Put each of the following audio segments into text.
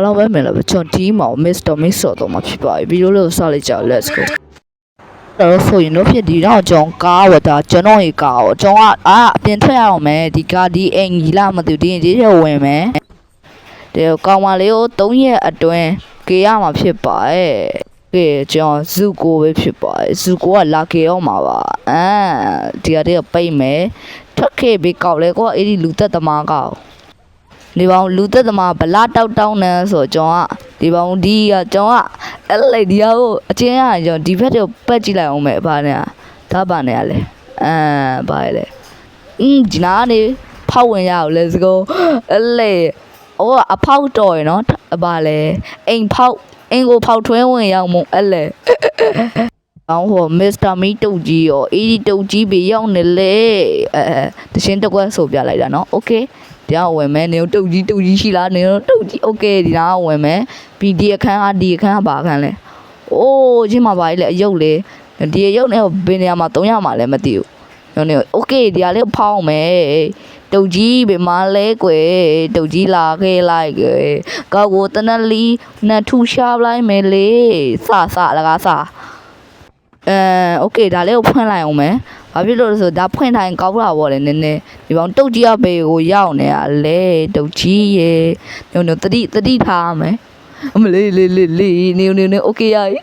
အားလုံးပဲမင်္ဂလာပါကျွန်တော်ဒီမောင် Mr. Miss ဆိုတော့မှာဖြစ်ပါပြီဗီဒီယိုလေးကိုစလိုက်ကြအောင် let's go တော့ဆိုရင်တော့ဖြစ်ဒီတော့ကျွန်တော်ကားဝတ်တာကျွန်တော်ရေကားကိုကျွန်တော်ကအာအပြင်ထွက်ရအောင်မယ်ဒီကားဒီအိမ်ကြီးလာမသိဘူးဒီရင်ဒီထဲဝင်မယ်ဒီကောင်မလေးကို၃ရက်အတွင်းကေရမှာဖြစ်ပါရဲ့ကဲကျွန်တော်ဇူကိုပဲဖြစ်ပါတယ်ဇူကိုကလာကေအောင်မှာပါအမ်ဒီကတည်းကပိတ်မယ်ထွက်ခဲ့ပြီးကောက်လဲကိုကအဲ့ဒီလူသက်သမားကောက် ဒီပေါင်းလူသက်သမားဗလာတောက်တောင်းနေဆိုတော့ကျွန်တော်ကဒီပေါင်းဒီကကျွန်တော်ကအဲ့လေဒီဟာကိုအချင်းကကျွန်တော်ဒီဘက်တော့ပက်ကြည့်လိုက်အောင်မယ်ဗာနဲ့ဒါဗာနဲ့လဲအမ်ဗာလေအင်းဒီနာနေဖောက်ဝင်ရအောင် let's go အဲ့လေဟိုကအဖောက်တော်ရနော်ဗာလေအိမ်ဖောက်အင်းကိုဖောက်ထွင်းဝင်ရအောင်မို့အဲ့လေအောင်ဟိုမစ္စတာမီတုတ်ကြီးရောအေဒီတုတ်ကြီးပဲရောက်နေလေအဲတချင်းတစ်ကွက်ဆိုပြလိုက်တာနော်โอเค ဒီကဝင်မယ်နေတုတ်ကြီးတုတ်ကြီးရှိလားနေတုတ်ကြီးโอเคဒီနာကဝင်မယ်ပြီးဒီအခန်းကဒီအခန်းကဘာအခန်းလဲအိုးချင်းမှာပါလေအယုတ်လေဒီအယုတ်နဲ့ဘယ်နေရာမှာ300မှာလဲမသိဘူးညနေโอเคဒီကလေးဖောင်းမယ်တုတ်ကြီးဘယ်မှာလဲကွယ်တုတ်ကြီးလာခဲ့လိုက်ကွယ်ကောက်ကိုတနလီနဲ့ထူရှားလိုက်မယ်လေစစလကားစအဲโอเคဒါလေးကိုဖွင့်လိုက်အောင်မယ် ဘာဖြစ်လို့လဲဆိုတော့ဒါဖွင့်တိုင်းကောက်တာပေါ့လေနည်းနည်းဒီပေါင်းတုတ်ကြီးအပေကိုရောက်နေရလေတုတ်ကြီးရေညို့ညို့တတိတတိထားရမယ်အမလေးလေးလေးလေးနေနေနေโอเคရပြီ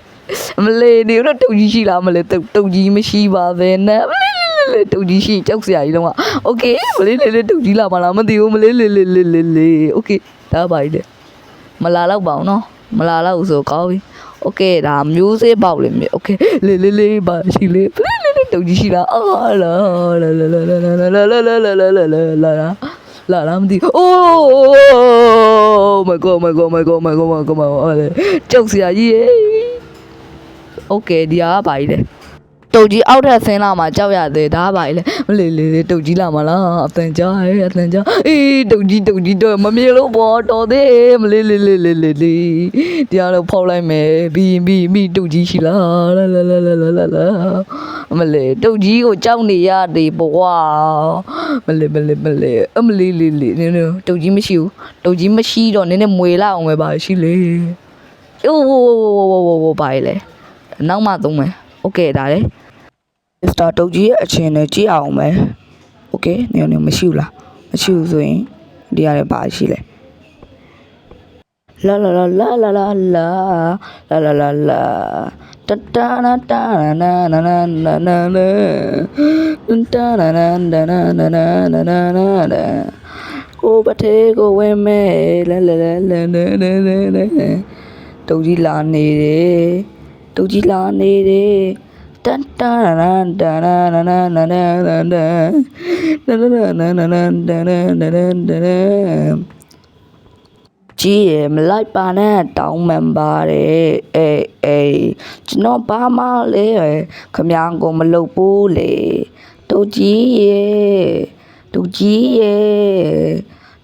အမလေးနေတော့တုတ်ကြီးရှိလားမလေးတုတ်တုတ်ကြီးမရှိပါပဲနဲ့အမလေးလေးလေးလေးတုတ်ကြီးရှိကြောက်စရာကြီးလုံးကโอเคမလေးလေးလေးတုတ်ကြီးလာမလားမသိဘူးမလေးလေးလေးလေးလေးလေးโอเคဒါပါပြီလေမလာတော့ပါဘူးနော်မလာတော့ဘူးဆိုကောင်းပြီโอเคဒါမျိုးစေးပေါက်လိမ့်မယ်โอเคလေးလေးလေးပါရှိလေးလေးလေးလေး တုတ်ကြီးရှိလားအော်လာလာလာလာလာလာလာလာလာလာလာလာလာလာလာလာမသိအိုး my god my god my god my god my god my god ကြောက်စရာကြီးရေโอเคဒီဟာကပါကြီးလေ တုတ်ကြီးအောက်ထပ်ဆင်းလာမှကြောက်ရသေးဒါကပါကြီးလေမလေးလေးလေးတုတ်ကြီးလာမလားအတန်ကြားဟဲ့အတန်ကြားအေးတုတ်ကြီးတုတ်ကြီးတော့မမြင်လို့ပေါ့တော်သေးမလေးလေးလေးလေးလေးလေးဒီဟာတော့ဖောက်လိုက်မယ်ပြီးရင်ပြီးရင်ပြီးတုတ်ကြီးရှိလားလာလာလာလာလာလာလာမလေးတုတ်ကြီးကိုကြောက်နေရတယ်ဘွာမလေးမလေးမလေးအမလေးလေးလေးနင်းနင်းတုတ်ကြီးမရှိဘူးတုတ်ကြီးမရှိတော့နင်းနဲ့မွေလာအောင်ပဲပါရှိလေအိုးဝိုးဝိုးဝိုးဝိုးဝိုးပါလေနောက်မှသုံးမယ်โอเคဒါလေ မစ္စတာတုတ်ကြီးရဲ့အချင်းနဲ့ကြည့်အောင်မယ်โอเคနေနေမရှိဘူးလားမရှိဘူးဆိုရင်ဒီရတဲ့ပါရှိလဲလာလာလာလာလာလာလာလာလာလာလာတတနာတနာနာနာနာနာနာတနာနာနာနာနာနာနာနာနာနာကိုပတေကိုဝဲမဲလာလာလာလာနာနာနာနာတုတ်ကြီးလာနေတယ်တုတ်ကြီးလာနေတယ် တန်တန်နန်တန်နန်နန်နန်နန်နန်နန်နန်နန်နန်နန်နန်နန်နန်နန်နန်ကြီးရမလိုက်ပါနဲ့တောင်းမှန်ပါတယ်အေးအေးကျွန်တော်ဘာမှလဲခမ ्या ကိုမလုပ်ဘူးလေတူကြီးရေတူကြီးရေ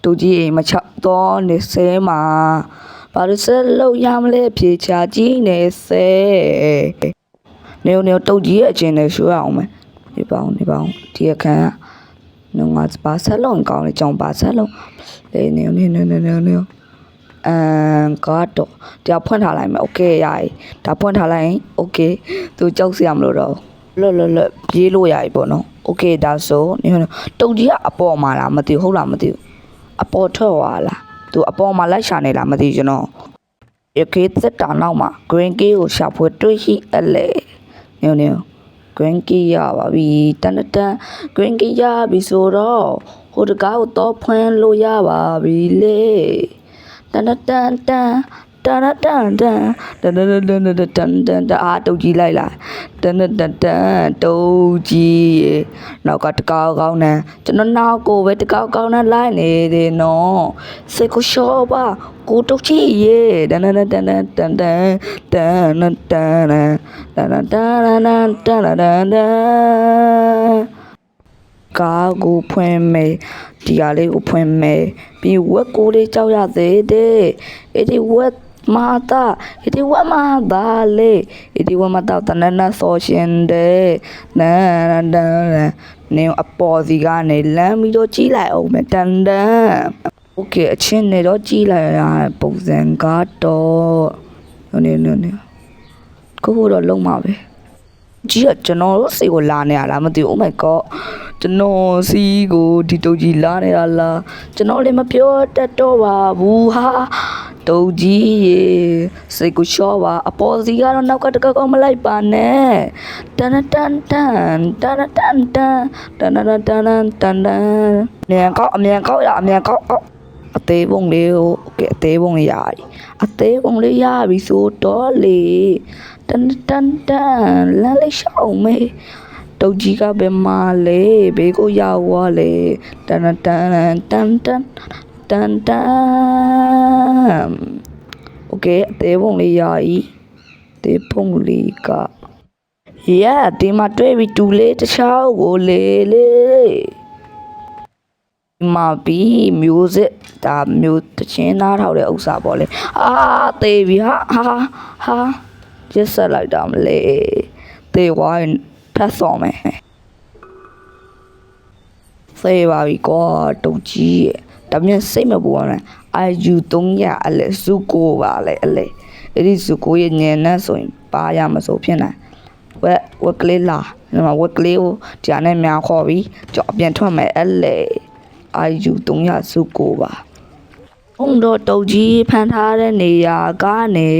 တူကြီးအိမ်မချတော့နေစဲမှာဘာလို့ဆက်လို့ရမလဲဖြေချကြီးနေစဲ နေနေတုတ်ကြီးရဲ့အချင်းနဲ့ရှူရအောင်မယ်ဒီပေါင်းဒီပေါင်းဒီအခန်းကငါပါဆက်လုံးကောင်းလေကြောင်ပါဆက်လုံးလေနေနေနေနေနေနေအမ်ကတော့ဒါဖွင့်ထားလိုက်မယ်โอเคရပြီဒါဖွင့်ထားလိုက်ရင်โอเคသူကြောက်စရာမလိုတော့လွတ်လွတ်လွတ်ပြေးလို့ရပြီပေါ့နော်โอเคဒါဆိုနေတုတ်ကြီးကအပေါ်မှာလားမသိဘူးဟုတ်လားမသိဘူးအပေါ်ထွက်သွားလားသူအပေါ်မှာလိုက်ရှာနေလားမသိဘူးကျွန်တော်ရခေးသက်တာနောက်မှာ green key ကိုရှာဖွေတွေ့ရှိအလဲ ညို့ညို့ green key ရပါပြီတန်တန်တန် green key ရပြီဆိုတော့ဟိုတကားကိုတော့ဖွင့်လို့ရပါပြီလေတန်တန်တန် တန်တန်တန်တန်တန်တန်တန်တန်တန်တန်တန်တအားတုတ်ကြီးလိုက်လာတန်တန်တန်တန်တုတ်ကြီးရေနောက်ကတကောက်ကောင်းနဲ့ကျွန်တော်နောက်ကိုပဲတကောက်ကောင်းနဲ့လိုက်နေတယ်နော်စိတ်ကိုရှော့ပါကိုတုတ်ကြီးရေတန်တန်တန်တန်တန်တန်တန်တန်တန်တန်တန်တန်တန်တန်တန်တန်တန်တန်ကားကိုဖွင့်မယ်ဒီဟာလေးကိုဖွင့်မယ်ပြီးဝက်ကိုလေးကြောက်ရသေးတယ်အဲ့ဒီဝက် မာတာအဲ့ဒီဝက်မာတာလေအဲ့ဒီဝက်မာတာတနနဆောရှင်တဲ့နာနာနာနေအပေါ်စီကနေလမ်းပြီးတော့ကြီးလိုက်အောင်မယ်တန်တန် โอเคအချင်းနဲ့တော့ကြည်လိုက်ရတဲ့ပုံစံကတော့နေနေနေကိုကိုတော့လုံးပါပဲ ကြီးကကျွန်တော်တို့စိတ်ကိုလာနေရလားမသိဘူး oh my god ကျွန်တော်စီးကိုဒီတုတ်ကြီးလာနေရလားကျွန်တော်လည်းမပြောတတ်တော့ပါဘူးဟာတုတ်ကြီးရေစိတ်ကိုရှော့ပါအပေါ်စီကတော့နောက်ကတကောက်မလိုက်ပါနဲ့တန်တန်တန်တန်တန်တန်တန်တန်တန်တန်တန်တန်မြန်ကောက်အမြန်ကောက်ရအမြန်ကောက်ကောက်အသေးပုံလေးကိုကဲအသေးပုံလေးရပြီအသေးပုံလေးရပြီဆိုတော့လေ တန်တန်တန်လမ်းလေးရှောင်းမေးတုတ်ကြီးကဘယ်မှာလဲဘေးကိုရောက်သွားလေတန်တန်တန်တန်တန်တန်โอเคအသေးပုံလေးရပြီအသေးပုံလေးက yeah ဒီမှာတွေ့ပြီတူလေးတစ်ချောင်းကိုလေလေ ဒီမှာပြီး music ဒါမျိုးတချင်းနားထောင်တဲ့ဥစ္စာပေါ့လေအာသေပြီဟာဟာဟာ ကျက်ဆက်လိုက်တာမလဲသေဝိုင်းထပ်ဆောင်မယ်သေပါပြီကွာတုတ်ကြီးရဲ့ဒါမြန်စိတ်မပူအောင်လဲ IU 300အလဲစုကိုပါလဲအလဲအဲ့ဒီစုကိုရဲ့ညံနဲ့ဆိုရင်ပါရမဆိုဖြစ်နိုင်ဝက်ဝက်ကလေးလာဒီမှာဝက်ကလေးကိုကြာနဲ့များခေါ်ပြီးကြော်အပြန်ထွက်မယ်အဲ့လေအာယူ300စုကိုပါုံ တော့တုတ်ကြီးဖန်ထားတဲ့နေရာကနေ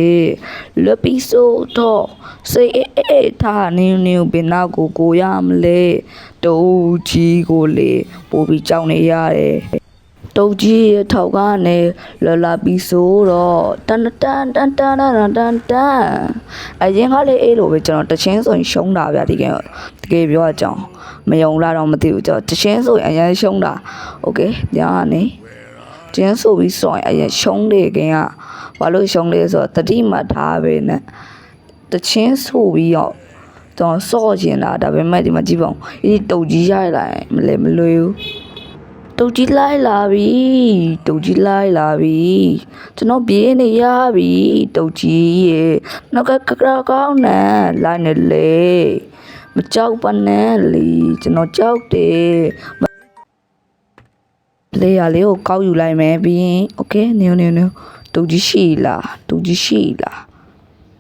လွတ်ပြီးဆိုတော့စိတ်အေးအေးထားနေနေဘယ်နောက်ကိုကိုရမလဲတုတ်ကြီးကိုလေပို့ပြီးကြောက်နေရတယ်တုတ်ကြီးရဲ့ထောက်ကနေလော်လာပြီးဆိုတော့တန်တန်တန်တန်တန်တန်တန်အရင်ကလေအေးလိုပဲကျွန်တော်တချင်းဆိုရင်ရှုံးတာဗျဒီကတကယ်ပြောအကြောင်းမယုံလားတော့မသိဘူးကျွန်တော်တချင်းဆိုရင်အရင်ရှုံးတာโอเคညာကနေ ကျင်းဆိုပြီးဆိုရင်အရင်ရှုံးလေခင်ကဘာလို့ရှုံးလဲဆိုတော့တတိမှတ်ထားပဲနဲ့တချင်းဆိုပြီးတော့ကျွန်တော်စော့ကျင်တာဒါပေမဲ့ဒီမှာကြည့်ပါဦးဒီတုတ်ကြီးရလိုက်မလဲမလွယ်ဘူးတုတ်ကြီးလိုက်လာပြီတုတ်ကြီးလိုက်လာပြီကျွန်တော်ပြေးနေရပြီတုတ်ကြီးရေနောက်ကကကကောင်းနဲ့လိုက်နေလေမကြောက်ပါနဲ့လေကျွန်တော်ကြောက်တယ် လေရလေးကိုကောက်ယူလိုက်မယ်ပြီးရင်โอเคနေနေနေတုတ်ကြီးရှိလားတုတ်ကြီးရှိလား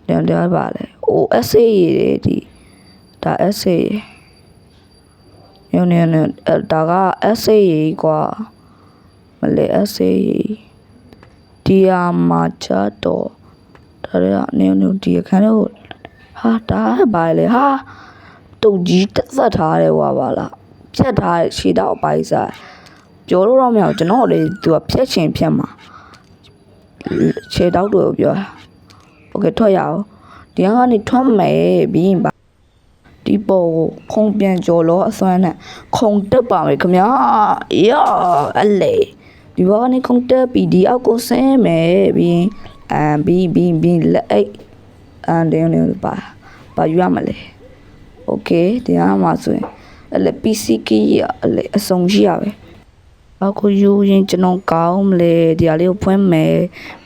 တယ်တယ်ပါလေအို essay ရေးတယ်ဒီဒါ essay ရေ ညနေနေအဲဒါက essay ရေးကွာမလဲ essay ရေးဒီဟာမှာချတော့ဒါရနေနေဒီအခန်းတော့ဟာဒါဘာလဲဟာတုတ်ကြီးတက်သက်ထားတယ်ဟွာပါလားဖြတ်ထားတဲ့ခြေတော့အပိုင်းစား ပြောလို့တော့မရဘူးကျွန်တော်လေသူကဖြတ်ချင်ဖြတ်မှာခြေတော့တို့ပြောတာโอเคထွက်ရအောင်ဒီကနေထွက်မယ်ပြီးရင်ပါ ဒီပေါ်ကိုခုံပြန်ကြော်လို့အစွမ်းနဲ့ခုံတက်ပါမယ်ခင်ဗျာယောအလေဒီဘောကနေခုံတက်ပြီးဒီအောက်ကိုဆင်းမယ်ပြီးရင်အမ်ပြီးပြီးပြီးလက်အိတ်အန်တယ်နေပါပါယူရမလဲโอเคဒီဟာမှာဆိုရင်အဲ့လေ PC key ရအဲ့လေအစုံရှိရပဲ အခုယူရင်ကျွန်တော်ကောင်းမလဲဒီဟာလေးကိုဖွင့်မယ်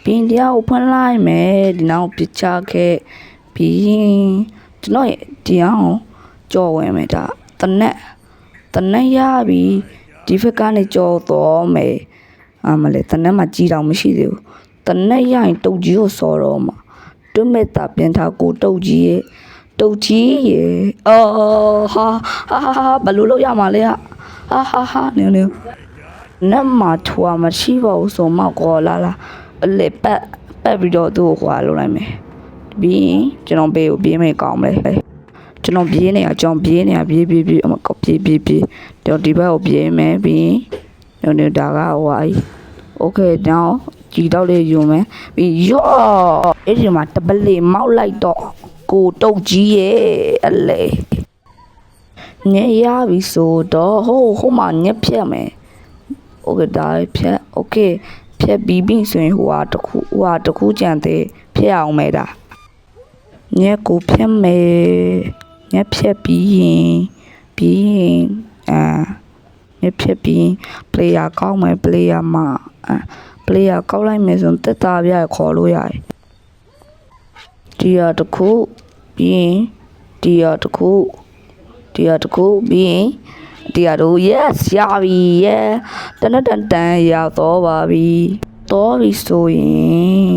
ပြီးရင်ဒီဟာကိုဖွင့်လိုက်မယ်ဒီနောက်ပြချခဲ့ပြီးရင်ကျွန်တော်ရဲ့ဒီဟာကိုကြော်ဝင်မယ်ဒါတနက်တနက်ရပြီဒီဘက်ကနေကြော်တော့မယ်အာမလဲတနက်မှာကြီးတောင်မရှိသေးဘူးတနက်ရရင်တုတ်ကြီးကိုစော်တော့မှာတွတ်မဲ့တာပြန်ထားကိုတုတ်ကြီးရဲ့တုတ်ကြီးရဲ့အော်ဟာဟာဟာဟာဘယ်လိုလုပ်ရမှာလဲဟာဟာဟာဟာနေနေ နတ်မှာထွာမရှိပါဘူးဆိုမှကောလာလာအလေပတ်ပတ်ပြီးတော့သူ့ကိုခွာလုပ်လိုက်မယ်ပြီးရင်ကျွန်တော်ဘေးကိုပြေးမယ်ကောင်းမလဲ ကျွန်တော်ပြေးနေရကျွန်တော်ပြေးနေရပြေးပြေးပြေးအမကပြေးပြေးပြေးတော့ဒီဘက်ကိုပြေးမယ်ပြီးရင်ညနေဒါကဟိုအီโอเคတော့ကြည်တော့လေးယူမယ်ပြီးရော့အဲ့ဒီမှာတပလေမောက်လိုက်တော့ကိုတုတ်ကြီးရဲ့အလေညရပြီဆိုတော့ဟိုဟိုမှာညက်ဖြတ်မယ် โอเคဒါဖြတ်โอเคဖြတ်ပြီးပြီဆိုရင်ဟိုဟာတစ်ခုဟိုဟာတစ်ခုကြံသေးဖြတ်အောင်မယ်ဒါ ညက်ကိုဖြတ်မယ်ညက်ဖြတ်ပြီးရင်ပြီးရင်အာညက်ဖြတ်ပြီးရင် player ကောက်မယ် player မှာအာ player ကောက်လိုက်မယ်ဆိုရင်တက်တာပြရခေါ်လို့ရတယ်ဒီဟာတစ်ခုပြီးရင်ဒီဟာတစ်ခုဒီဟာတစ်ခုပြီးရင် ဒီဟာတို့ yes ရပြီ yeah တန်တန်တန်ရတော့ပါပြီတော့ပြီဆိုရင်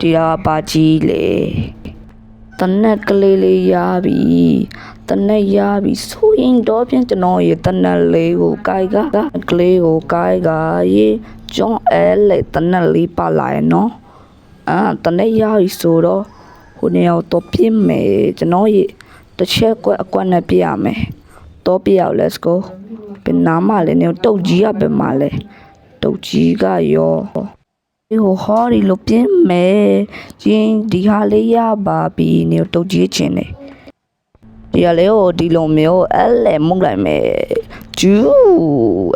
ဒီဟာပါကြီးလေတနက်ကလေးလေးရပြီတနက်ရပြီဆိုရင်တော့ပြင်ကျွန်တော်ရေတနက်လေးကိုကိုက်ကကလေးကိုကိုက်ကရေကျောင်းအဲလေတနက်လေးပါလာရနော်အာတနက်ရပြီဆိုတော့ဟိုနေရာတော့ပြင်မယ်ကျွန်တော်ရေတစ်ချက်ကွက်အကွက်နဲ့ပြရမယ် တော့ပြရအောင် let's go ဘယ်နာမလဲနေတုတ်ကြီးကဘယ်မှာလဲတုတ်ကြီးကရောဒီဟိုဟော်ဒီလိုပြင်းမယ်ကျင်းဒီဟာလေးရပါပြီနေတုတ်ကြီးချင်းနေဒီဟာလေးကိုဒီလိုမျိုးအဲ့လေမှုတ်လိုက်မယ်ဂျူး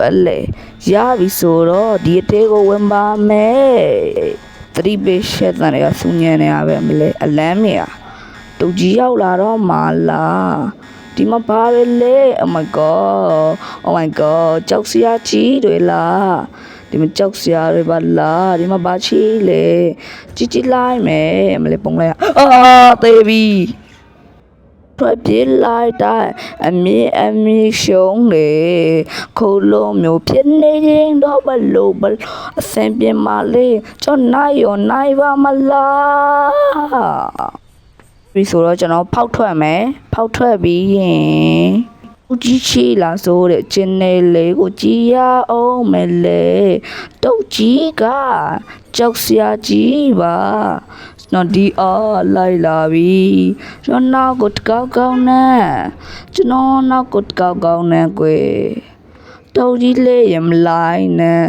အဲ့လေရပြီဆိုတော့ဒီအသေးကိုဝင်ပါမယ်သတိပေးရှက်တဲ့နေရာစူညံနေရပဲမလဲအလန်းနေရတုတ်ကြီးရောက်လာတော့မာလာ ဒီမှာဘာပဲလဲ oh my god oh my god ကြောက်စရာကြီးတွေလားဒီမှာကြောက်စရာတွေပါလားဒီမှာဘာချီလဲជីជីလိုက်မယ်မလဲပုံလိုက်အာတေးပြီထွက်ပြေးလိုက်တဲ့အမေအမေရှုံးလေခိုးလုံးမျိုးဖြစ်နေရင်တော့ဘလို့ဘလို့အစင်ပြင်းမလေးကျွန်တော်နိုင်ရောနိုင်ပါမလား ပြီးဆိုတော့ကျွန်တော်ဖောက်ထွက်မယ်ဖောက်ထွက်ပြီးရင်ဦးကြီးချီလာဆိုတဲ့ကျင်းနေလေးကိုကြည်ရအောင်မလဲတုတ်ကြီးကကြောက်စရာကြီးပါနော်ဒီအားလိုက်လာပြီကျွန်တော်နောက်ကိုတကောက်ကောက်နဲ့ကျွန်တော်နောက်ကိုတကောက်ကောက်နဲ့ကွယ် တုတ်ကြီးလေးရမလိုက်နဲ့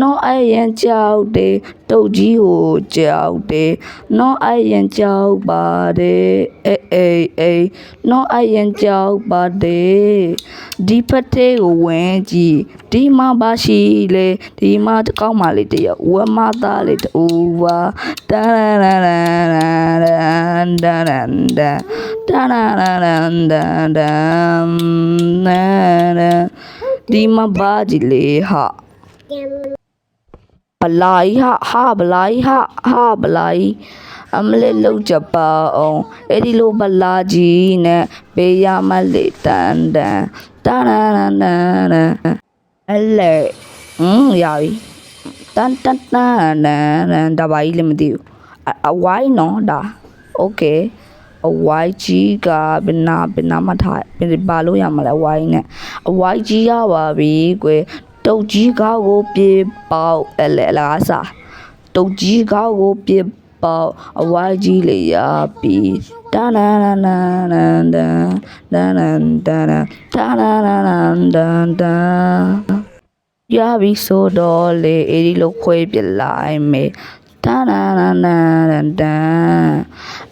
နော်အဲ့ရင်ကြောက်တယ်တုတ်ကြီးကိုကြောက်တယ်နော်အဲ့ရင်ကြောက်ပါတယ်အေးအေးအေးနော်အဲ့ရင်ကြောက်ပါတယ်ဒီဖက်သေးကိုဝင်ကြည့်ဒီမှာပါရှိလေဒီမှာတကောက်မှလေးတရဝမသားလေးတူပါတာရာရာရာရာဒါရန်ဒါတာရာရာရာဒါဒါနာနာ ဒီမှာပါကြည့်လေဟာ ဘလာကြီးဟာဟာဘလာကြီးဟာဟာဘလာကြီးအမလေးလောက်ကြပါအောင်အဲ့ဒီလိုဘလာကြီးနဲ့ဘေးရမလေးတန်တန်တာရာရာရာရာအဲ့လေဟင်းရပြီတန်တန်တန်နန်နန်ဒါပါကြီးလည်းမသိဘူးအအဝိုင်းနော်ဒါโอเค အဝိုင်းကြီးကဘယ်နာဘယ်နာမှထားဘယ်ပါလို့ရမလဲအဝိုင်းနဲ့အဝိုင်းကြီးရပါပြီကွယ်တုတ်ကြီးကားကိုပြေပေါက်အဲ့လေလားစားတုတ်ကြီးကားကိုပြေပေါက်အဝိုင်းကြီးလေရပြီတာနာနာနာနာနာနာနာနာနာတာနာနာနာနာရပြီဆိုတော့လေအဲ့ဒီလိုခွဲပြလိုက်မယ် တာနာနာနာနာ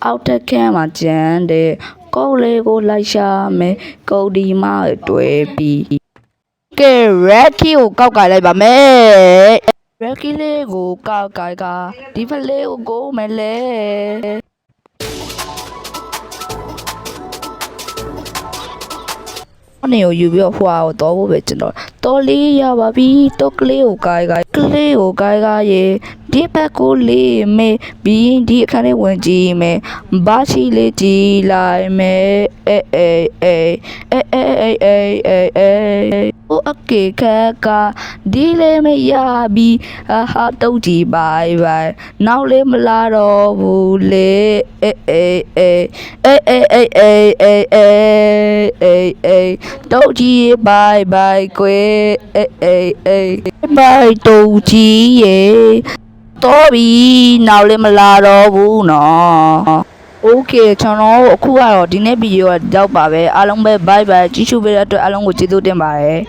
အောက်တက်ခန်းမှာကျန်တဲ့ကုတ်လေးကိုလိုက်ရှာမယ်ကုတ်ဒီမတွေ့ပြီကဲ Rocky ကိုကောက်ကင်လိုက်ပါမယ် Rocky လေးကိုကောက်ကင်ကဒီဖလေးကိုကိုမယ်လေအနေကိုယူပြီးတော့ဟွာကိုတော့ဖို့ပဲကျွန်တော် တော်လေးရပါပြီတော့ကလေးကိုကိုင်ကကလေးကိုကိုင်ကရေဒီဘက်ကိုလေးမေပြီးရင်ဒီအခန်းလေးဝင်ကြည့်မယ်ဘာချီလေးကြည့်လိုက်မယ်အေးအေးအေးအေးအေးအေးအေးအေးအေးဟိုအကေခက်ကဒီလေးမရပြီအဟာတုတ်ကြည့်ဘိုင်ဘိုင်နောက်လေးမလာတော့ဘူးလေအေးအေးအေးအေးအေးအေးအေးအေးအေးအေးအေးတုတ်ကြည့်ဘိုင်ဘိုင်ကွယ်အေးအေးအေးဘိုင်တုတ်ကြည့်ရေတော့ပြီနောက်လေးမလာတော့ဘူးနော် Okay ကျွန်တော်တို့အခုကတော့ဒီနေ့ဗီဒီယိုကကြောက်ပါပဲအားလုံးပဲ bye bye ကြည့်ရှုပေးတဲ့အတွက်အားလုံးကိုကျေးဇူးတင်ပါတယ်